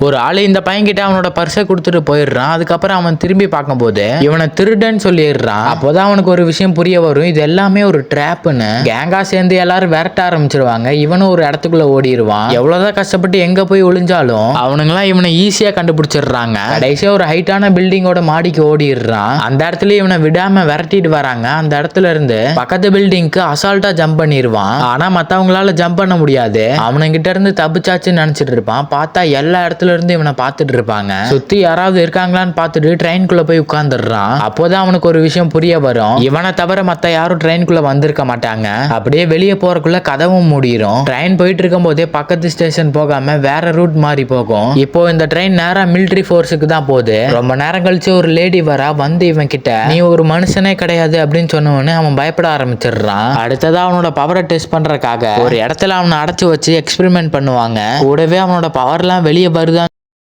ஒரு ஆளு இந்த பையன்கிட்ட அவனோட பர்ஸை கொடுத்துட்டு போயிடுறான். அதுக்கப்புறம் அவன் திரும்பி பார்க்கும்போது இவனை திருடன்னு சொல்லிடுறான். அப்போதான் அவனுக்கு ஒரு விஷயம் புரிய வரும். இது எல்லாமே ஒரு ட்ராப்னு கேங்கா சேர்ந்து எல்லாரும் விரட்ட ஆரம்பிச்சிருவாங்க. இவனும் ஒரு இடத்துக்குள்ள ஓடிடுவான். எவ்வளவுதான் கஷ்டப்பட்டு எங்க போய் ஒளிஞ்சாலும் அவனுங்களாம் இவனை ஈஸியா கண்டுபிடிச்சிடுறாங்க. கடைசியா ஒரு ஹைட்டான பில்டிங்கோட மாடிக்கு ஓடிடுறான். அந்த இடத்துல இவனை விடாம விரட்டிட்டு வராங்க. அந்த இடத்துல இருந்து பக்கத்து பில்டிங்க்கு அசால்ட்டா ஜம்ப் பண்ணிடுவான். ஆனா மத்தவங்களால ஜம்ப் பண்ண முடியாது. அவனுங்கிட்ட இருந்து தப்பிச்சாச்சுன்னு நினைச்சிட்டு இருப்பான். பார்த்தா எல்லா இடத்துல இருந்து இவனை பார்த்துட்டு இருப்பாங்க சுத்தி யாராவது இருக்காங்களான்னு பார்த்துட்டு ட்ரெயின்குள்ள போய் உட்கார்ந்துடுறான் அப்போதான் அவனுக்கு ஒரு விஷயம் புரிய வரும். இவனை தவிர மத்த யாரும் ட்ரெயின்குள்ள வந்திருக்க மாட்டாங்க. அப்படியே வெளியே போறக்குள்ள கதவும் மூடிரும். ட்ரெயின் போயிட்டு இருக்கும் போதே பக்கத்து ஸ்டேஷன் போகாம வேற ரூட் மாறி போகும். இப்போ இந்த ட்ரெயின் நேரா மிலிட்டரி ஃபோர்ஸுக்கு தான் போகுது. ரொம்ப நேரம் கழிச்சு ஒரு லேடி வரா வந்து இவன் கிட்ட நீ ஒரு மனுஷனே கிடையாது அப்படின்னு சொன்னவொடனே அவன் பயப்பட ஆரம்பிச்சிடுறான். அடுத்ததா அவனோட பவரை டெஸ்ட் பண்றதுக்காக ஒரு இடத்துல அவனை அடைச்சு வச்சு எக்ஸ்பெரிமெண்ட் பண்ணுவாங்க. கூடவே அவனோட பவர்லாம் வெளியே வருதா